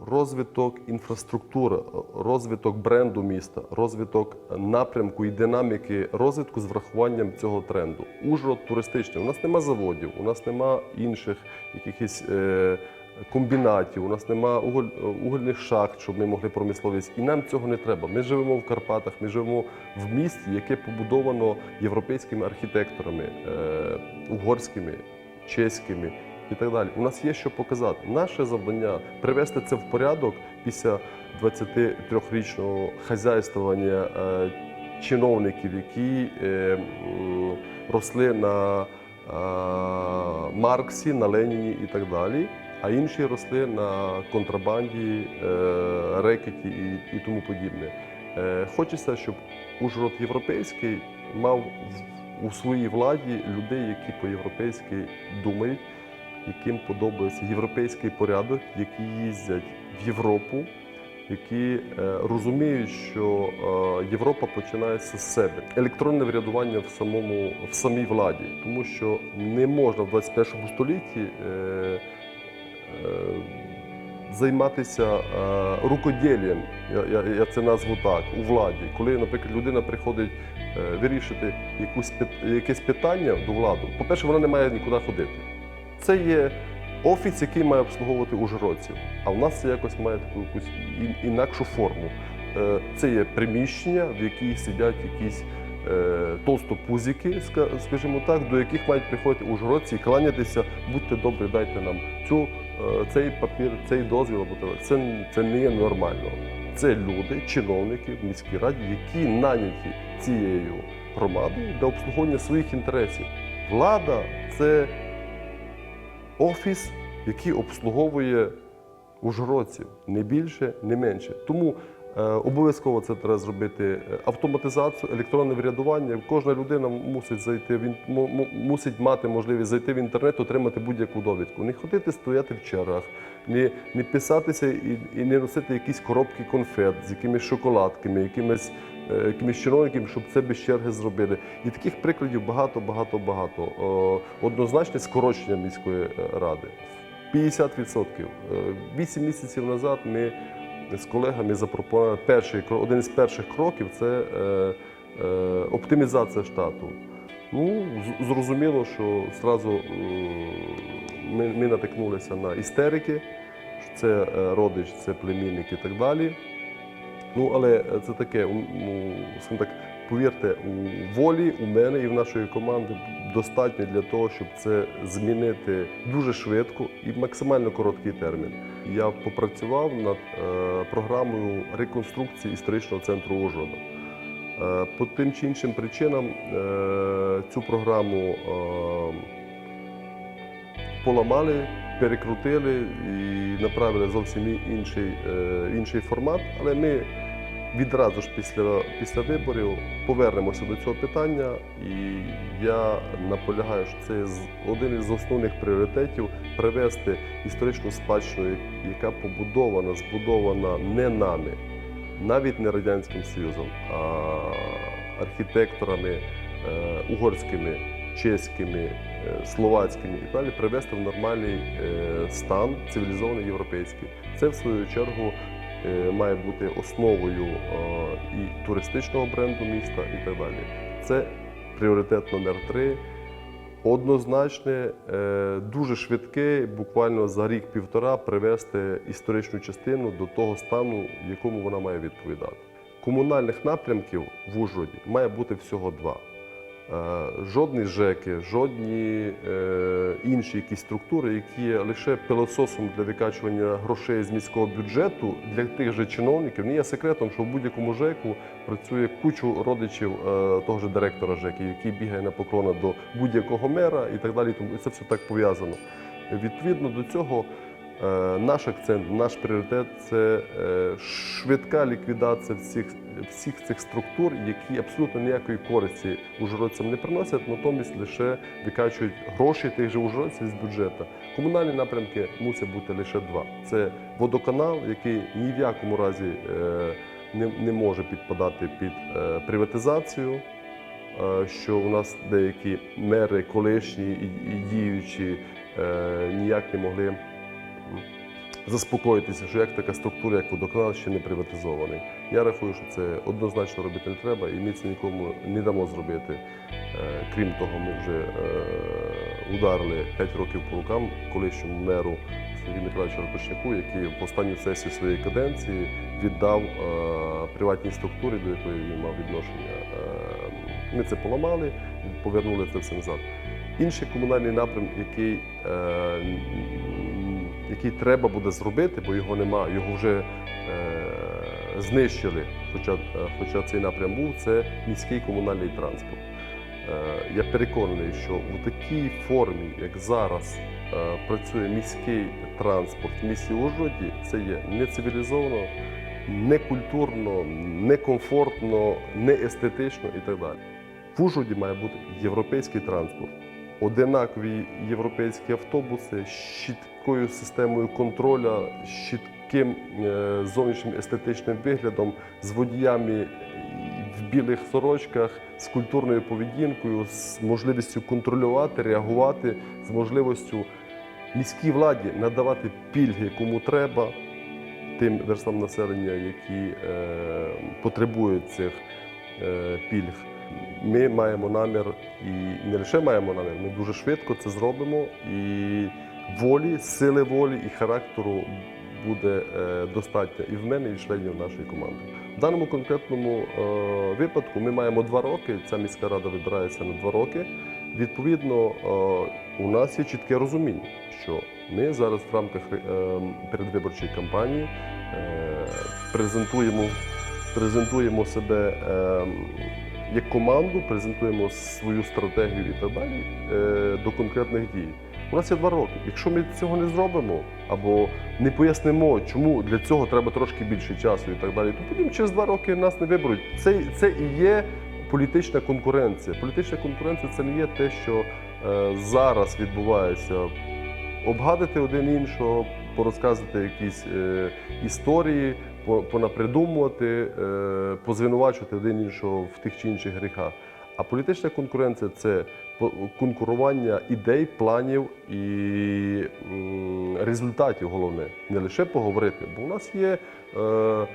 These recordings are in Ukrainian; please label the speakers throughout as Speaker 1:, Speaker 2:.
Speaker 1: Розвиток інфраструктури, розвиток бренду міста, розвиток напрямку і динаміки розвитку з врахуванням цього тренду. Ужгород туристичний. У нас нема заводів, у нас нема інших якихось е, комбінатів, у нас нема уголь, угольних шахт, щоб ми могли промисловість. І нам цього не треба. Ми живемо в Карпатах, ми живемо в місті, яке побудовано європейськими архітекторами, е, угорськими, чеськими і так далі. У нас є що показати. Наше завдання привести це в порядок після 23-річного хазяйствування е, чиновників, які е, росли на е, Марксі, на Леніні і так далі. А інші росли на контрабанді, рекеті і, тому подібне. Хочеться, щоб Ужгород європейський мав у своїй владі людей, які по-європейськи думають, яким подобається європейський порядок, які їздять в Європу, які е, розуміють, що е, Європа починається з себе. Електронне врядування в самому в самій владі, тому що не можна в 21 столітті. Е, Займатися рукоділлям, я, я, це назву так, у владі. Коли, наприклад, людина приходить вирішити якусь, якесь питання до влади, по-перше, вона не має нікуди ходити. Це є офіс, який має обслуговувати ужгородців, а в нас це якось має таку якусь інакшу форму. Е, Це є приміщення, в якій сидять якісь е, толстопузики, скажімо так, до яких мають приходити ужгородці і кланятися, будьте добрі, дайте нам цю, е, цей папір, цей дозвіл. або. Це, це не є нормально. Це люди, чиновники в міській раді, які наняті цією громадою для обслуговування своїх інтересів. Влада це офіс, який обслуговує ужгородців, не більше, не менше. Тому е, обов'язково це треба зробити е, автоматизацію, електронне врядування. Кожна людина мусить зайти він мусить мати можливість зайти в інтернет, отримати будь-яку довідку. Не ходити стояти в чергах, не, не писатися і, і не носити якісь коробки конфет з якимись шоколадками, якимись. Е, Якимись чиновниками, щоб це без черги зробили. І таких прикладів багато, багато, багато. Однозначне скорочення міської е, ради. 50%. Е, Вісім місяців назад ми з колегами запропонували перший один із перших кроків це е, е, оптимізація штату. Ну, зрозуміло, що зразу е, ми, ми натикнулися на істерики, що це е, родич, це племінник і так далі. Ну, але це таке, ну, скажімо так, повірте, у волі у мене і в нашої команди достатньо для того, щоб це змінити дуже швидко і в максимально короткий термін. Я попрацював над е, програмою реконструкції історичного центру Ужгорода. Е, по тим чи іншим причинам е, цю програму поламали, перекрутили і направили зовсім інший, інший формат. Але ми відразу ж після, після виборів повернемося до цього питання, і я наполягаю, що це один із основних пріоритетів привести історичну спадщину, яка побудована, збудована не нами, навіть не Радянським Союзом, а архітекторами е, угорськими, чеськими, е, словацькими і далі привести в нормальний е, стан, цивілізований європейський. Це в свою чергу має бути основою е, і туристичного бренду міста, і так далі. Це пріоритет номер три. Однозначне, е, дуже швидке, буквально за рік-півтора привести історичну частину до того стану, якому вона має відповідати. Комунальних напрямків в Ужгороді має бути всього два. Е, Жодні ЖЕКи, жодні е, інші якісь структури, які є лише пилососом для викачування грошей з міського бюджету для тих же чиновників. Не є секретом, що в будь-якому ЖЕКу працює кучу родичів е, того ж директора ЖЕКи, який бігає на поклона до будь-якого мера і так далі. Тому це все так пов'язано. Відповідно до цього, наш акцент, наш пріоритет це е, швидка ліквідація всіх, всіх цих структур, які абсолютно ніякої користі ужгородцям не приносять, натомість лише викачують гроші тих же ужгородців з бюджету. Комунальні напрямки мусять бути лише два: це водоканал, який ні в якому разі е, не, не може підпадати під е, приватизацію. е, Що у нас деякі мери колишні і, діючі е, ніяк не могли заспокоїтися, що як така структура, як водоканал, ще не приватизований. Я рахую, що це однозначно робити не треба, і ми це нікому не дамо зробити. Е, Крім того, ми вже е, ударили 5 років по рукам колишньому меру Сергію Миколаївичу Рапошняку, який в останню сесію своєї каденції віддав е, приватній структурі, до якої він мав відношення. Ми це поламали, повернули це все назад. Інший комунальний напрям, який, який треба буде зробити, бо його нема, його вже е, знищили, хоча, е, хоча цей напрям був, це міський комунальний транспорт. Е, Я переконаний, що в такій формі, як зараз е, працює міський транспорт в місті Ужгороді, це є не цивілізовано, не культурно, не не естетично і так далі. В Ужгороді має бути європейський транспорт, одинакові європейські автобуси з чіткою системою контроля, з чітким е, зовнішнім естетичним виглядом, з водіями в білих сорочках, з культурною поведінкою, з можливістю контролювати, реагувати, з можливістю міській владі надавати пільги кому треба, тим верстам населення, які е, потребують цих е, пільг. Ми маємо намір і не лише маємо намір, ми дуже швидко це зробимо. І волі, сили волі і характеру буде е, достатньо і в мене, і в членів нашої команди. В даному конкретному е, випадку ми маємо два роки. Ця міська рада вибирається на два роки. Відповідно, е, у нас є чітке розуміння, що ми зараз в рамках передвиборчої кампанії презентуємо, презентуємо себе е, як команду, презентуємо свою стратегію і так далі е, до конкретних дій. У нас є два роки. Якщо ми цього не зробимо або не пояснимо, чому для цього треба трошки більше часу і так далі, то потім через два роки нас не виберуть. Це, це і є політична конкуренція. Політична конкуренція це не є те, що е, зараз відбувається. Обгадити один іншого, порозказувати якісь е, історії, понапридумувати, е, позвинувачувати один іншого в тих чи інших гріхах. А політична конкуренція це конкурування ідей, планів і результатів головне. Не лише поговорити, бо у нас є е,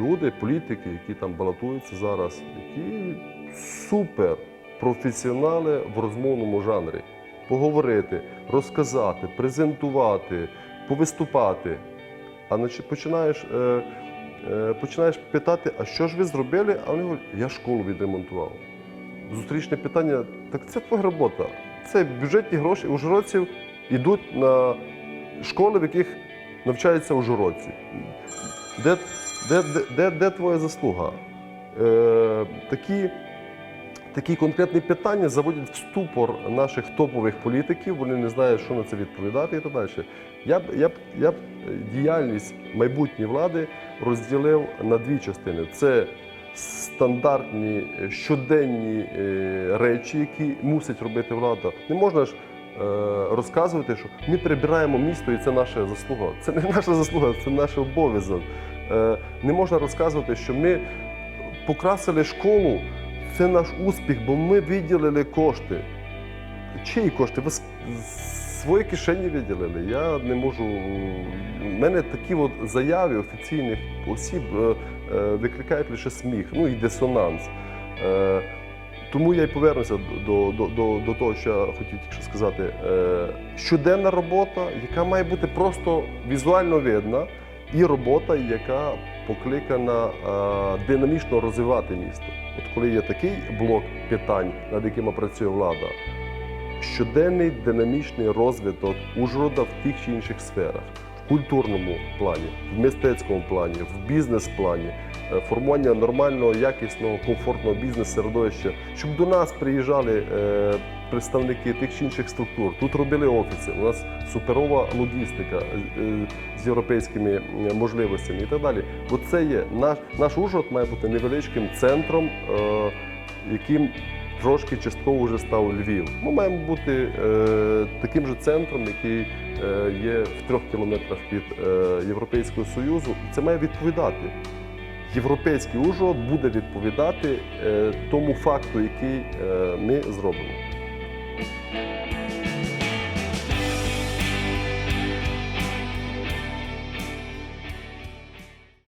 Speaker 1: люди, політики, які там балотуються зараз, які супер професіонали в розмовному жанрі. Поговорити, розказати, презентувати, повиступати. А починаєш, е, е, починаєш питати, а що ж ви зробили? А вони говорять, я школу відремонтував. Зустрічне питання, так це твоя робота. Це бюджетні гроші ужгородців йдуть на школи, в яких навчаються ужгородці. Де, де, де, де, де твоя заслуга? Е, такі, такі конкретні питання заводять в ступор наших топових політиків, вони не знають, що на це відповідати і так далі. Я б, я б, я б діяльність майбутньої влади розділив на дві частини. Це стандартні е, щоденні е, речі, які мусить робити влада. Не можна ж е, розказувати, що ми прибираємо місто і це наша заслуга. Це не наша заслуга, це наш обов'язок. Е, Не можна розказувати, що ми покрасили школу, це наш успіх, бо ми виділили кошти. Чиї кошти? Ви свої кишені виділили. Я не можу. У мене такі от заяви офіційних осіб е, е, викликають лише сміх, ну і дисонанс. Е, Тому я й повернуся до, до, до, до того, що я хотів тільки сказати. Щоденна робота, яка має бути просто візуально видна, і робота, яка покликана динамічно розвивати місто. От коли є такий блок питань, над якими працює влада, щоденний динамічний розвиток Ужгорода в тих чи інших сферах. В культурному плані, в мистецькому плані, в бізнес-плані, е, формування нормального, якісного, комфортного бізнес-середовища, щоб до нас приїжджали е, представники тих чи інших структур. Тут робили офіси. У нас суперова логістика е, е, з європейськими е, можливостями і так далі. Бо це є наш, наш Ужгород має бути невеличким центром, яким трошки частково вже став Львів. Ми маємо бути таким же центром, який є в трьох кілометрах від Європейського Союзу. І це має відповідати. Європейський Ужгород буде відповідати тому факту, який ми зробимо.